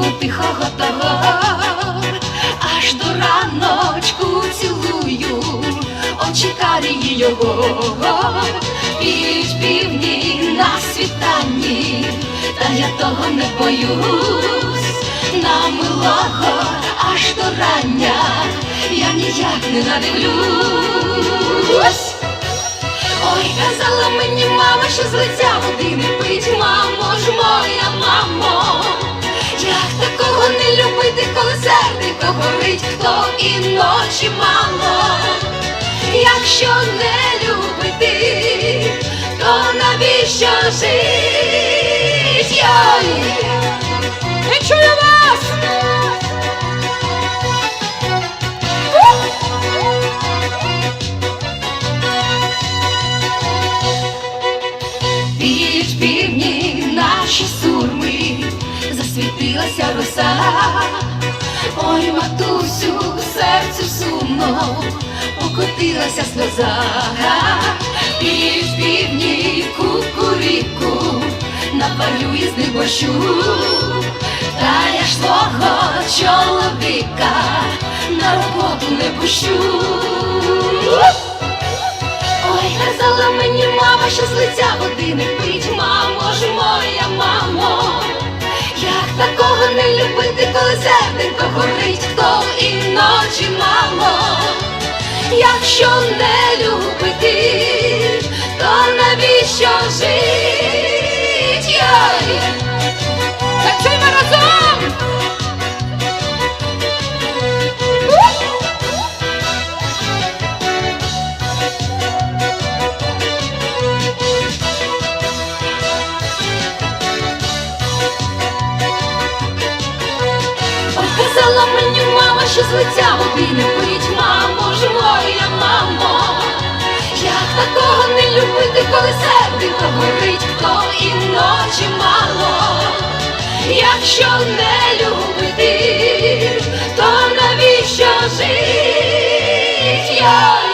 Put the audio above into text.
всього того, аж до раночку цілую, очі карії його, п'ють півні на світанні, та я того не боюсь, на милого аж до рання я ніяк не надивлюсь. Ой, казала мені мама, що з лиця води не пить, мамо то і мало. Якщо не любити, то навіщо жить? Не чую вас! Під півні наші сурми засвітилася роса. Ой, матусю, покотилася сльоза. Під півні кукуріку напалює з них борщу. Та я ж свого чоловіка на роботу не пущу. Ой, казала мені мама, що з лиця води не пить, мамо ж моя мамо. Як такого не любити, коли серденько горить, хто і ночі мамо. Якщо не любити, то навіщо жить? Йой! Ой, казала мені мама, що з лиця води не пить, коли серденько горить, то і ночі мало, якщо не любити, то навіщо жить? я?